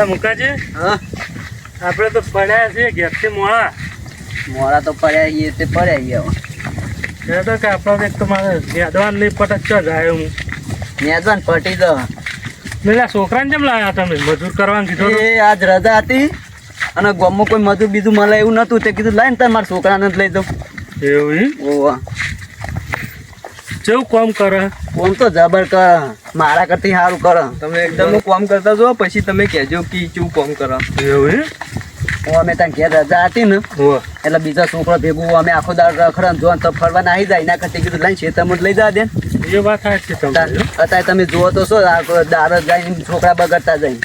મુકાજી? હા. આપણે તો પડ્યા છીએ ઘેરથી મોડા. મોડા તો પડ્યા છીએ તે પડ્યા ગયા હવે. તો કે આપણો એક તો મારે મેદવાન નહીં પટક ચો જાય હું. મેદાન પટી દો. પેલા છોકરાને કેમ લાવ્યા તમે? મજૂર કરવાનું કીધું એ આજ રજા હતી અને ગામમાં કોઈ મજૂર બીજું મળે એવું નતું. તે કીધું લાઈને તાર મારા છોકરાને જ લઈ દઉં એવું? ઓવા કેવું કામ કરે? કોમ તો જબર કર. મારા કરતી સારું કર. તમે એકદમ કોમ કરતા જો પછી તમે કહેજો કે ચેવું કોમ કરો. એવું અમે ત્યાં ઘેર રજા હતી ને. એટલે બીજા છોકરો ભેગું અમે આખો દાડ રખડા જો તો ફરવા નાહી જાય. એના કરતી કીધું લાઈને છે જ લઈ જા દે એ વાત સાચી અત્યારે તમે જુઓ તો શું દાર જાય છોકરા બગડતા જાય.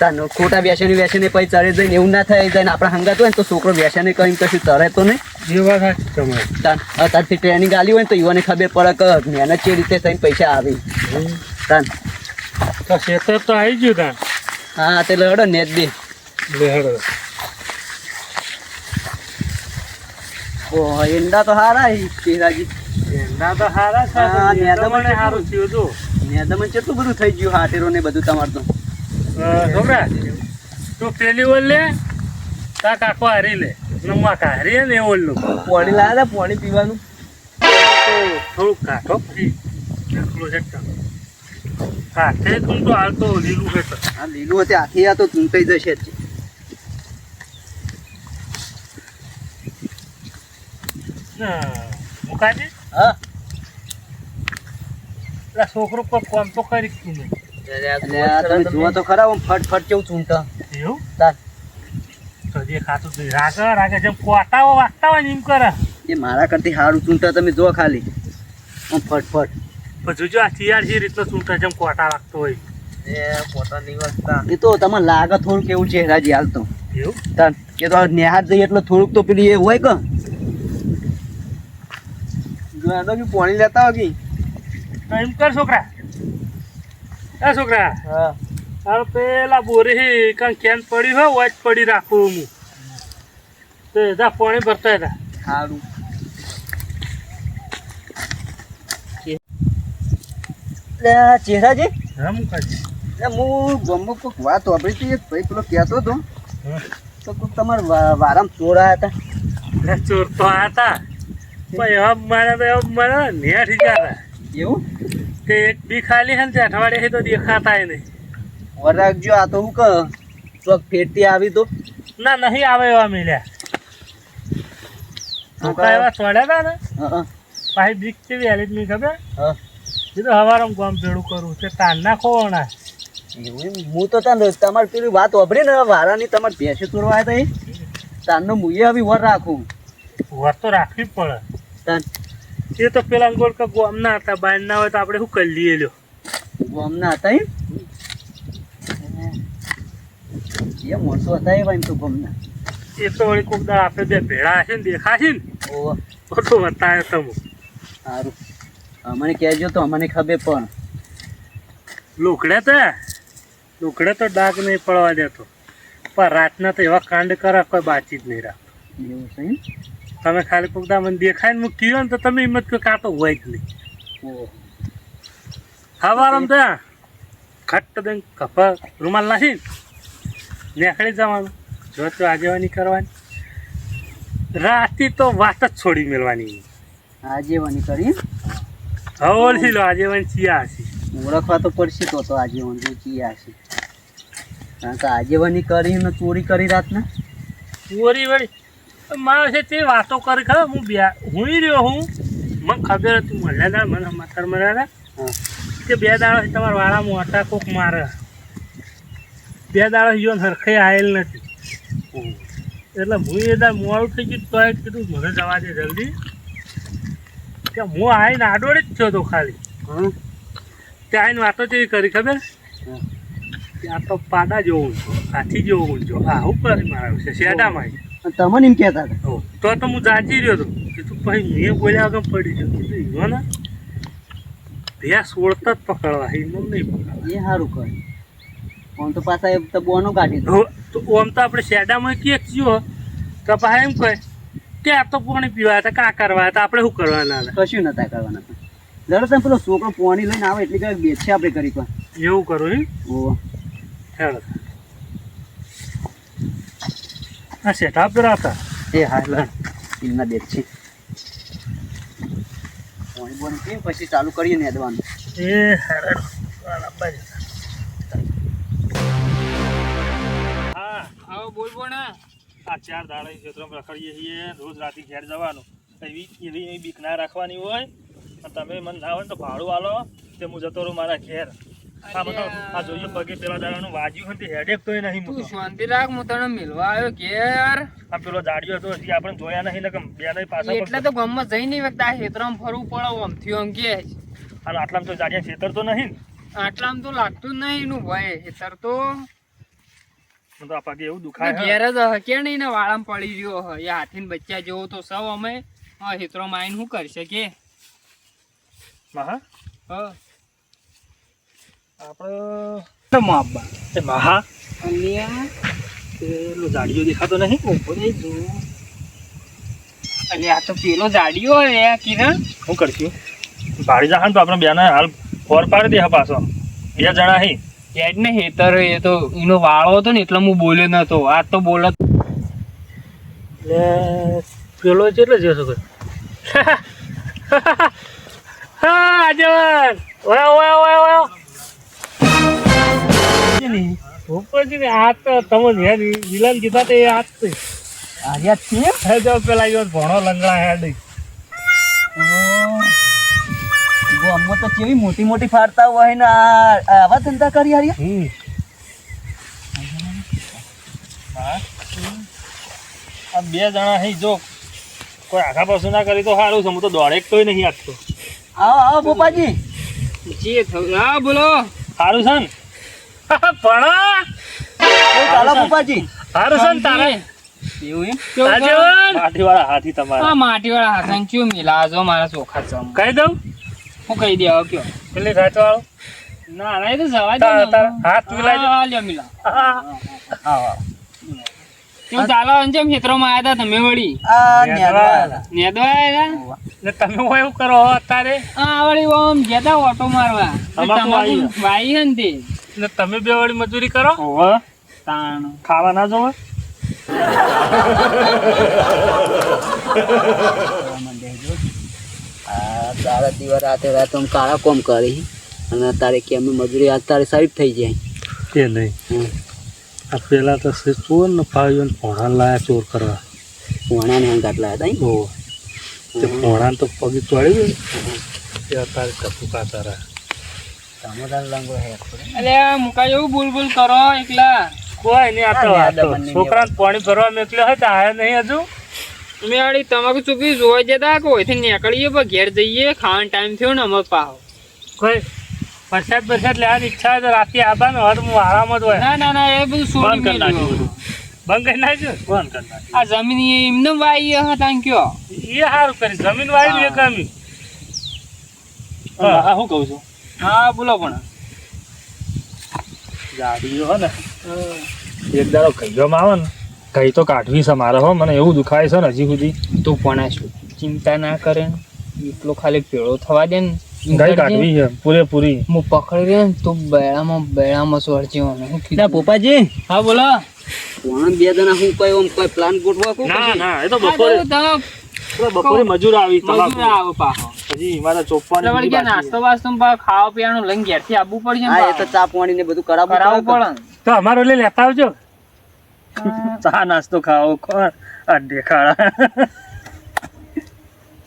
તાનો ખોટા વ્યસની વ્યસની પછી ચડે જઈને એવું ના થાય જાય આપણે હંગાત હોય ને તો છોકરો વ્યસની કરીને કશું ચડે તો નહીં. સાચી અત્યારથી ટ્રેનિંગ આલી હોય ને તો યુવાને ખબર પડે કે મહેનત કેવી રીતે થઈને પૈસા આવી. તાન. તો ખેતર તો આવી ગયું તાન? હા તે લડો ને જ દે લડો ઓ એંડા ઈંડા તો હારા હી ચેરાજી. એંડા તો હારા છે હા, પણ એ તો નેદા મને મને હારું થયું હતું. ને કેટલું બધું થઈ ગયું હાટેરો ને બધું તમારું તો છોકરા તું પેલી ઓલ લે તા કાકો હારી લે. નમવા કાઢીએ ને એ ઓલું. પાણી લાવે પાણી પીવાનું. થોડુંક કાઢો. એકલો છે. તું. તો હાલ તો લીલું છે આ લીલું હતી આખી આ તો ચૂંટાઈ જશે જ. ના, મુકાજી? હા. પેલા છોકરો પર કોમ તો કરી જ નહીં. તમે જુઓ તો ખરા આમ ફટ ફટ કેવું ચૂંટા એવું? જે ખાતું જ રાગે રાગે જેમ કોટાઓ વાગતા હોય ને એમ કરે. એ મારા કરતી સારું ચૂંટા તમે જો ખાલી. આમ ફટ ફટ. પણ જોજો આ શિયાળ જે રીતનો ચૂંટા જેમ કોટા વાગતો હોય. એ પોતા નહીં વાગતા એ તો તમને લાગે થોડું કેવું છે રાજી હાલ તો. એવું? કે તો નેહાત જઈએ એટલે થોડુંક તો પેલી એ હોય કે. જો કે પાણી લેતા હોય તો એમ કર છોકરા. એ છોકરા. હા. પેલા બોરી હી કાંઈ કેન પડી હોય વાચ પડી રાખું હું. તે જા પાણી ભરતા હતા. સારું એટલે ચેહરાજી હા ગમો કોઈક વાત વાપરી હતી ભાઈ પેલો કહેતો હતો. તો કોઈક તમારા વારામ ચોરા હતા. ચોર તો હતા. ભાઈ એવા મારે તો એવા મારે નેઠ ગયા એવું? તે એક બી ખાલી હે ને અઠવાડિયે તો દેખાતા નહીં. વરાગજો આ તો હું કહ ચોક ફેરતી આવી તો. ના નહીં આવે એવા મિલ્યા. છોકરા એવા છોડ્યા હતા ને હા પાછી બીક કેવી હાલી નહીં ખબર? કીધું હવારમ ગામ ભેડું કરું તે તાન ના ખોવાના હું તો તાન તમારે પેલી વાત વાપરી ને વારાની તમારે ભેંસે તોડવા હતા એ તાનનો મુએ આવી વર રાખું. વર તો રાખવી જ પડે. તાન એ તો પેલા ગોળ કે ગોમના હતા બારના હોય તો આપણે શું કરી લઈએ લ્યો. ગોમના હતા એમ એ મોટો હતા એવા એમ તો ગોમના એ તો વળી કોક દાળ આપણે બે ભેળા હશે ને દેખાશે ને. તો તો બતાવે તમે. સારું. અમને કહેજો તો અમને ખબર પણ. લુકડે તો? લુકડે તો ડાક નહીં પડવા દેતો. પણ રાતના તો એવા કાંડ કરા કોઈ બાતચીત નહીં રાખ એવું છે તમે ખાલી પગદા મને દેખાય ને મૂકી ને તો તમે હિંમત કહો કાં તો હોય જ નહીં. હવારમ તો ખટ્ટ દઈને કપા રૂમાલ નાખી નીકળી જવાનું. જો તો આગેવાની કરવાની. રાતી તો વાત જ છોડી મેળવાની. આજેવાની કરી? હવલથી લો આગેવાની ચિયા છે. ઓળખવા તો પડશે તો તો આજેવાની ચિયા છે. કારણ કે આજેવાની કરી ને ચોરી કરી રાતના? ચોરી વળી મારે છે તે વાતો કરી ખબર હું બે હું રહ્યો હું. મને ખબર હતી મળ્યા મને મથર મળ્યા કે બે દાડા તમારા વાળા મોટા કોક મારે. બે દાડા યોન હરખે આવેલ નથી. એટલે હું એ દાડ મોડું થઈ ગયું તો કીધું મને જવા દે જલ્દી. કે હું આવીને આડોડે જ થયો હતો ખાલી. ત્યાં આવીને વાતો જેવી કરી ખબર? ત્યાં આ તો પાડા જેવો ઊંચો હાથી જેવો ઊંચો. હા હું કરી મારા વિશે શેડામાં તમને એમ કહેતા હતા? તો તો હું જાચી રહ્યો હતો. કીધું પછી મેં બોલ્યા વગર પડી ગયો. કીધું ઈવો ને ભેંસ ઓળતા જ પકડવા એમને નહીં પકડવા. એ સારું કરે આમ તો પાછા એ તો બોનો કાઢી તો ઓમ તો આપણે શેડામાં કે જ્યો તો પાછા એમ કહે કે આ તો પાણી પીવા હતા કા કરવા હતા? આપણે શું કરવાના હતા? કશું નતા કરવાના દર તમે પેલો છોકરો પાણી લઈને આવે એટલે કઈ બેસે આપણે કરી પણ. એવું કરું એમ? ઓહો હેલો આ શેઠા પેલા હતા. એ હા લે. એમના છે પાણી બોણી પીને પછી ચાલુ કરીએ નેદવાનું. એ હેડ. બરાબર હા હા બોલ આ ચાર દાડા ક્ષેત્રમાં રખડીએ છીએ રોજ રાતે ઘેર જવાનું. એવી એવી બીક ના રાખવાની હોય. તમે મને ના હોય તો ભાડું આલો. તે હું જતો રહું મારા ઘેર. આ બધો આ જોઈએ પગે પેલા દાડાનું વાજ્યું હોય હેડેક તોય નહીં તું શાંતિ રાખ હું તને મિલવા આવ્યો ઘેર. આ પેલો જાડિયો હતો હજી આપણે જોયા નહીં ને કે બે નહીં પાછા એટલે તો ગામમાં જઈ નહીં વખત આ ફરવું પડે આમથી આમ કે અને આટલામાં તો જાડિયા ખેતર તો નહીં આટલામાં તો લાગતું જ નહીં એનું ભાઈ ખેતર તો તો પગે એવું દુખાય ઘેર હે. જ નહીં ને વાળામાં પડી ગયો હ એ હાથીને બચ્ચા જેવો તો સૌ અમે હા ખેતરોમાં આવીને શું કરી શકીએ? મહા? હા. આપણે માપા એ મહા? અલ્યા પેલો જાડિયો દેખાતો નહીં? ઊભો નહીં જો. આ તો પેલો જાડિયો હે કિરણ. શું કરશું? ભાડી જાહન તો આપણે બેના હાલ ફોર પાડી દે પાછો. બે જણા હી. યાદ ને હેતર એ તો એનો વાળો હતો ને એટલે હું બોલ્યો નતો. આ તો બોલત એટલે પેલો છે એટલે જશો કે હા આજવાન ઓય ઓય ઓય ઓય. ઉપરથી આ તો તમે વિલન કીધા તે આ જ છે. છે? હે જો પેલા યો ભણો લંગડા હેડ. ગામમાં તો કેવી મોટી મોટી ફાડતા હોય ને આવા ધંધા કરી હમ. આ બે જણા હી જો કોઈ આખા પાછું ના કરી તો સારું છે. હું તો દોડેક તોય નહીં આપતો આવો આવો પોપાજી. જે થયું હા બોલો. સારું છે ને? પણ ચાલો પોપાજી. સારું છે ને તારે? છે? માટીવાળા હાથી તમારા. આ માટીવાળા હાથન ચિયો મિલાજો મારા ચોખા ચમ કહી દઉં? હું કહી દે હવે કયો? પેલી રાતવાળો ના ના એ તો જવા દે હાથ મિલાજો. હા, લ્યો મિલા હા તું ચાલો અંજમ ખેતરોમાં આવ્યા હતા તમે વળી? આ નેદવા. આવ્યા ને તમે હું એવું કરો અત્યારે? હા વળી ઓમ જતા ઓટો મારવા. તમારું ભાઈ હે ને તે. ને તમે બે વળી મજૂરી કરો? તાણ. ખાવા ના જોવે? આ તારા દીવા રાતે રાતે હું કાળા કોમ કરી. અને તારે કે અમે મજૂરી આજ તારે સારી થઈ જાય. એ નહીં? આ પેલા તો ચોર ને ફાવ્યો ને પોણા લાયા ચોર કરવા. પોણાને હંગાટ લાયા હતા ઓ તે પોણા તો પગ ચોળી ગયું. તે અત્યારે કપુ કાતા રહ્યા. લાંગો હે અલે મુકા એવું બોલ બોલ કરો એકલા. કોઈ નહીં આ તો છોકરાને પાણી ભરવા મોકલ્યો હોય તો આયા નહીં હજુ? અમે આડી તમાકુ ચૂકી જોવા જતા કે ઓયથી નીકળીએ પણ ઘેર જઈએ ખાવાનો ટાઈમ થયો ને અમે પાહો. કોઈ વરસાદ વરસાદ લેવાની ઈચ્છા હોય તો રાતે ને હવે તો હું આરામ જ હોય. ના ના ના એ બધું શું કરી નાખ્યું બધું. કરી નાખ્યું? બંધ કરી નાખ્યું. આ જમીન એમને વાઈ હતા કયો? એ સારું કરી જમીન વાઈ એ કમી હા. શું કહું છું? હા બોલો પણ. ગાડીઓ હો ને. એક દાડો કહીવામાં આવે ને કઈ તો કાઢવી છે મારે હો મને એવું દુખાય છે ને હજી સુધી. તું પણ શું? ચિંતા ના કરે ને? એટલો ખાલી પેળો થવા દે ને? ગઈ કાઢવી છે? પૂરેપૂરી. હું પકડી રહ્યો ને તું બેળામાં બેળામાં સોળજી મને ના પોપાજી હા બોલો. કોણ બે જણા હું કોઈ ઓમ કોઈ પ્લાન ગોઠવા કો ના ના એ તો બપોરે બપોરે મજૂર આવી મજૂર આવો પાહો હજી મારા ચોપવાની નાસ્તો બાસ્તો ને ખાવા પીવાનું લઈને ઘેરથી આવવું પડશે ને હા એ તો. ચા પાણી ને બધું કરાવવું પડે છે. તો અમારો લેતા આવજો. ચા નાસ્તો ખાવો કોણ આ દેખાડા.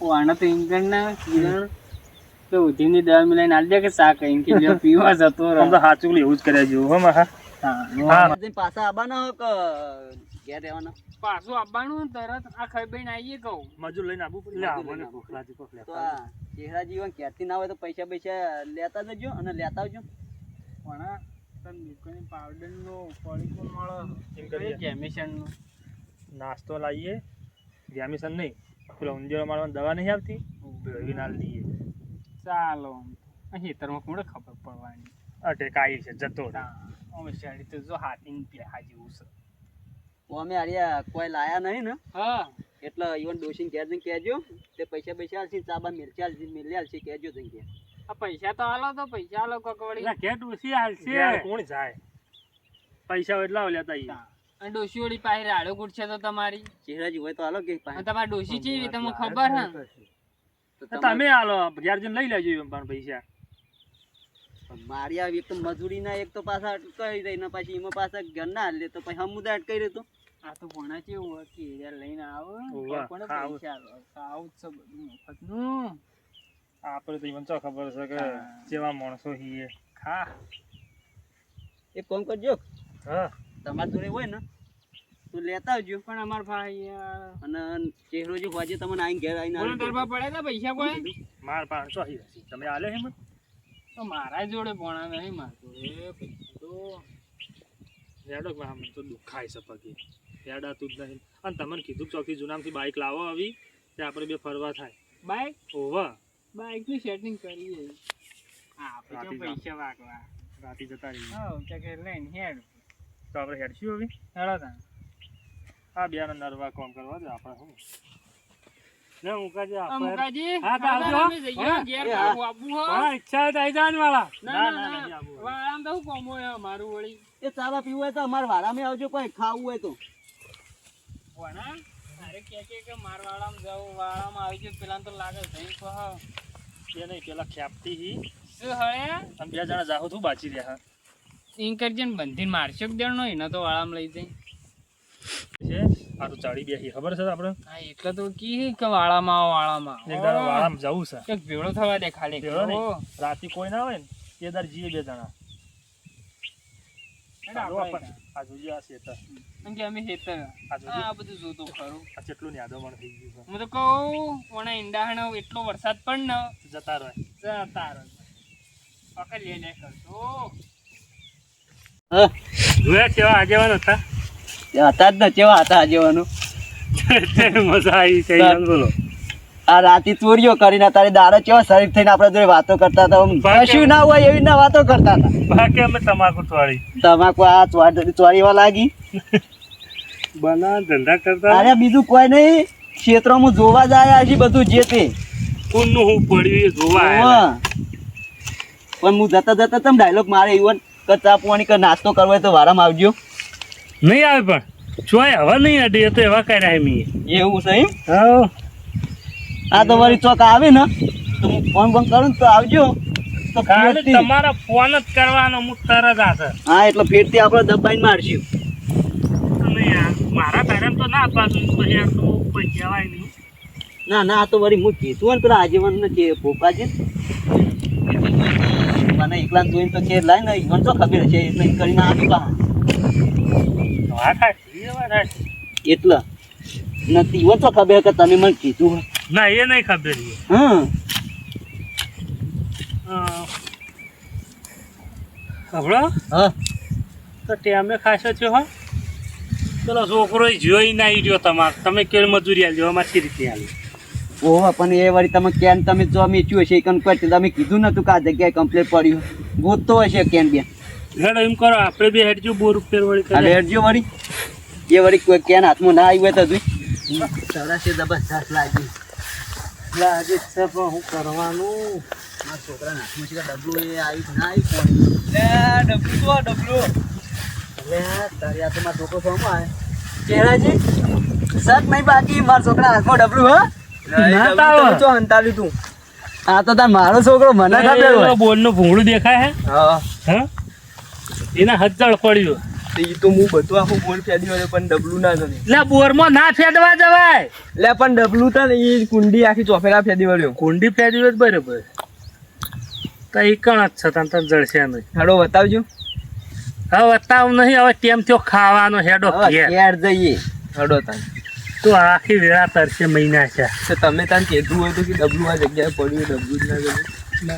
વાણા તો ઇંગણ ના કિરણ. તો ઉધીની દવા મિલાઈને આલ દે કે શાક કઈ કે જો પીવા જતો રહો. તો સાચું એવું જ કર્યા જેવું હો મહા હા. હા પાછા આવવાના હો કે ઘેર રહેવાના? પાછું આવવાનું તરત આ ખાઈ બેન આવીએ કહું. મજૂર લઈને આવવું પડે. લે આ મને ભૂખ લાગી તો આ ચહેરા જીવન ક્યારથી ના હોય તો પૈસા પૈસા લેતા જજો અને લેતા આવજો. પણ તને દુકાને પાવડરનો પડીકો મળે? એમ કરીએ. કેમિશન નાસ્તો લાવીએ. ગેમિશન નહીં. પેલો ઊંધિયો મારવાની દવા નહીં આવતી. ભેળવી ના લઈએ ચાલો ખેતરમાં કોને ખબર પડવાની? અટેકાઈ છે જતો. અમે શેરી તો જો હાથી પ્યા જેવું છે. અમે આર્યા કોઈ લાયા નહીં ને? હા. એટલે ઈવન ડોસીને કેજો કહેજો. તે પૈસા પૈસા આલશે ચાબા મિરચા આલશે મિલી આલશે કહેજો જઈને પૈસા તો હાલો તો પૈસા હાલો કોક વળી એટલે ઘેર ડૂસી હાલશે. કોણ જાય? પૈસા એટલા લેતા આવીએ. અને ડોશી વળી પાસે રાડો કૂટશે તો તમારી. ચહેરાજી હોય તો હાલો કે અને તમારી ડોશી ચેવી તમને ખબર હે તમે હાલો ઘેર લઈ લેજો એમ પણ પૈસા. મારી આવી એક તો મજૂરીના એક તો પાછા અટકાવી દઈ ને પછી એમાં પાછા ઘર ના લે તો પછી સમુદાય અટકાઈ રહ્યો તો આ તો ભણા કેવું હોય કે લઈને આવો. પણ પૈસા આવું જ છે બધું મફતનું. આપણે તો ચો ખબર છે કે હા. જેવા માણસો હીએ ખા એક કોમ કરજો. હા. તમારા જોડે હોય ને તો લેતા આવજો. પણ અમાર ભાઈ યાર અને ચહેરો જે હોજે તમને આઈને ઘેર આઈને કોણ દરબા પડે પડ્યા પૈસા કોઈ? માર પાંચસો હી હસી તમે આલે હે મને? તો મારા જોડે ભણા નહીં માર જોડે. પૈસા તો રેડો કે મને તો દુખાય છે પગે. તું જ નહીં. અને તમને કીધું કે ચોથી જૂનામાંથી બાઇક લાવો આવી તે આપણે બે ફરવા થાય. બાઇક ઓવા બાઈકનું સેટિંગ કરીએ આપણે તો પૈસા વાગવા? રાતે જતા રહીએ. હા ચકે લઈને હેડ. તો આપણે હેડશું હવે? હેડો તા આ બે નરવા કોમ કરવા દે આપણે હું ને મુકાજી આપણે મુકાજી. હા, તો આવજો. હા. ઘેર એ આવું હો. હા ઈચ્છા થાય જાન વાળા. ના ના ના આવવું. તો કોમ હોય મારું વળી. એ ચાલા પીવું હોય તો અમારા વાડામાં આવજો કોઈ ખાવું હોય તો. વણા અરે કે કે કે માર વાળામાં વાળામાં આવી ગયું પેલા તો લાગે જઈ કહો એ નહીં પેલા ખ્યાપતી હી. શું હળે અને બે જણા જાહો તું બાચી રહ્યા. ઇન કરજે ને બંધીને મારશો કે દેણો એનો તો વાળામાં લઈ જઈ છે? આ તો ચાડી બેસી ખબર છે આપણે? હા એટલે તો કી કે વાળામાં આવો વાળામાં. એક દાડો વાળામાં જવું છે. એક ભેળો થવા દે ખાલી. ભેળો. રાતે કોઈ ના હોય ને એ દર જીએ બે જણા. આ જો આપણે. આપણે આ જોઈએ આ શેતર. કે અમે હેતર આ બધું જોતું ખરું. આ કેટલું યાદો પણ થઈ ગયું હું તો કહું પણ ઈંડાહણ એટલો વરસાદ પણ ન. જતા રહે. જતા રહે. પકડ લે લે કરતો હા. જોયા કેવા આગેવાન હતા? હતા જ ને કેવા હતા આજેવાનું મજા આવી છે બોલો આ રાતે ચોરીઓ કરીને તારે દાડો કેવા શરીર થઈને આપણે જોડે વાતો કરતા હતા? કશું ના હોય એવી ના વાતો કરતા હતા. બાકી અમે તમાકુ ચોરી તમાકુ આ ચોરી ચોરીવા લાગી. બના ધંધા કરતા? અરે બીજું કોઈ નહીં. ક્ષેત્રમાં જોવા જાય હજી બધું જે તે. કોનું હું પડ્યું એ જોવા. પણ હું જતા જતા તમ ડાયલોગ મારે ઈવન કે ચા પાણી કે નાસ્તો કરવો હોય તો વારામાં આવજો. નહીં આવે પણ. ચોય હવે નહીં અડી તો એવા કર્યા મી એવું છે એમ? હા. આ તો વળી ચોક આવે ને તો હું ફોન બંધ કરું તો આવજો. તો ખાલી તમારા ફોન જ કરવાનો હું તરત આશે હા એટલે ફેરથી આપણે દબાઈને મારશું. મારા પેરેન્ટ તો ના પાછું પછી આ તો કોઈ કહેવાય નહીં. ના ના આ તો વળી હું કીધું ને પેલા આજીવન ને કે ભોપાજી મને એકલા જોઈને તો છે લાય ને ઈવન તો ખબર છે એટલે કરીને આવી પા. એટલે. નથી ઈવન તો ખબર કે તમે મને કીધું હોય. ના એ નહીં ખબર એ. હા. અ, હભળો હા. તો ટેમે ખાસો છો હો. પેલો છોકરો જોઈ ના રહ્યો તમારે. તમે કેળ મજૂરી આલજો અમારે કઈ રીતે આલી ઓહો પણ એ વળી તમે કેન તમે જો મેચ્યું હશે કન કોઈ તમે કીધું નતું કે આ જગ્યાએ કમ્પ્લેટ પડ્યું ગોતતો હશે કેન બે હેડ એમ કરો આપણે બે હેડજો બોર ઉપર વળી વળી. એ વળી કોઈ કેન હાથમાં ના આવી હોય તો જોઈ. સરસ છે જબરદસ્ત લાગી છે પણ હું કરવાનું? મારા છોકરાના હાથમાં છે ડબલું એ આવી ના આવી કોણ? ડબલું તો ડબલું. એટલે તારી આ તો મારા છોકરો સમો આવે. ચહેરાજી નહીં બાકી મારા છોકરા હાથમાં ડબલું હા? તાવ. તું? આ તો તાર મારો છોકરો મને ખબર હોય. બોલનું ભૂંગળું દેખાય હે? હા. એના હજળ પડ્યું ઈ તો હું બધું આખું બોલ ફેદી પણ ડબલું ના એટલે બોરમાં ના ફેદવા જવાય. એટલે પણ ડબલું ને એ કુંડી આખી ચોફેરા ફેદી વળ્યો કુંડી ફેરવી હોય તો બરોબર. તો એ કણ જ છે તને તને જળશે નહીં. હાડો બતાવજો. હવે બતાવ નહીં હવે ટેમ થયો ખાવાનો હેડો ઘેર. ઘેર જઈએ. હાડો તાન. તો આખી વેળા તરશે મહિના છે. તો તમે તને કીધું હોય તો કે ડબલું આ જગ્યાએ પડ્યું ડબલું જ ના ગયું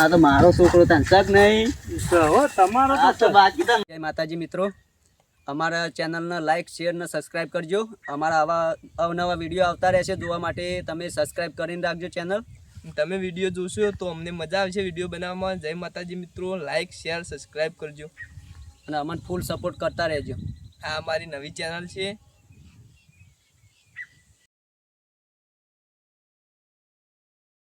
આ તો મારો છોકરો તન શક નહીં. તમારો બાકી જય માતાજી મિત્રો. અમારા ચેનલને લાઇક શેર ને સબસ્ક્રાઈબ કરજો. અમારા આવા અવનવા વીડિયો આવતા રહેશે જોવા માટે. તમે સબસ્ક્રાઈબ કરીને રાખજો ચેનલ તમે વીડિયો જોશો તો અમને મજા આવશે વીડિયો બનાવવામાં. જય માતાજી મિત્રો લાઇક શેર સબસ્ક્રાઈબ કરજો. અને અમને ફૂલ સપોર્ટ કરતા રહેજો. આ અમારી નવી ચેનલ છે.